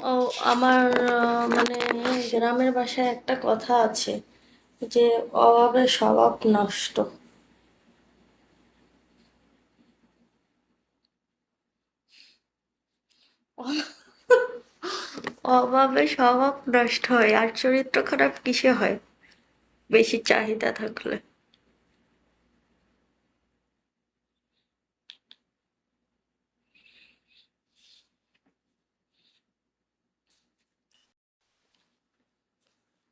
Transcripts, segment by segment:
ও, আমার মানে গ্রামের বাসায় একটা কথা আছে যে অভাবে স্বভাব নষ্ট। অভাবে স্বভাব নষ্ট হয়, আর চরিত্র খারাপ কিসে হয়? বেশি চাহিদা থাকলে।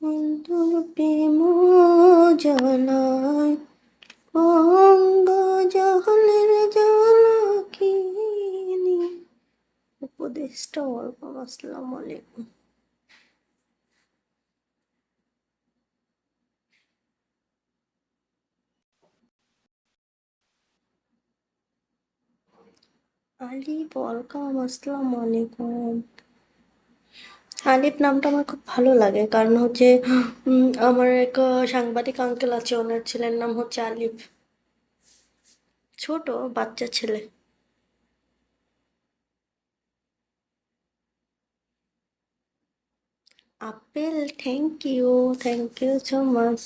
বন্ধুর প্রেম উপদেশটা ওয়ালাইকুম আসসালামু আলাইকুম। আলিফ ওয়ালাইকুম আসসালামু আলাইকুম। আলিফ নামটা আমার খুব ভালো লাগে। কারণ হচ্ছে আমার এক সাংবাদিক আঙ্কেল আছে, ওনার ছেলের নাম হচ্ছে আলিফ। ছোট, বাচ্চা ছেলে। Apple thank you thank you so much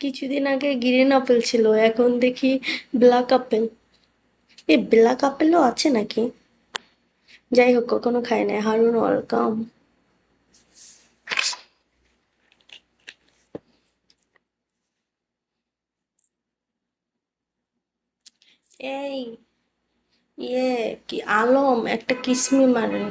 কিছুদিন আগে গ্রিন আপেল ছিল, এখন দেখি ব্ল্যাক আপেল এই ব্ল্যাক আপেলও আছে নাকি? যাই হোক কখনো খাই নাই। হারুন ওয়েলকাম। এই ইয়ে কি আলম একটা কিসমি মারেন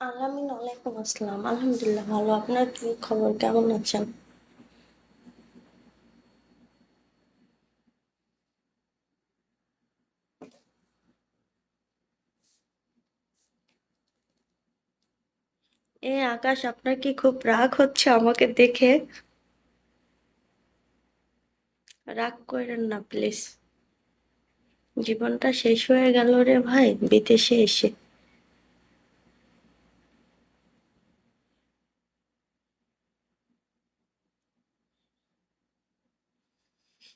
আলামিন ওয়ালাইকুম আসসালাম। আলহামদুলিল্লাহ ভালো। আপনার কি খবর? কেমন আছেন? এ আকাশ, আপনার কি খুব রাগ হচ্ছে আমাকে দেখে? রাগ করেন না, প্লিজ। জীবনটা শেষ হয়ে গেল রে ভাই, বিদেশে এসে।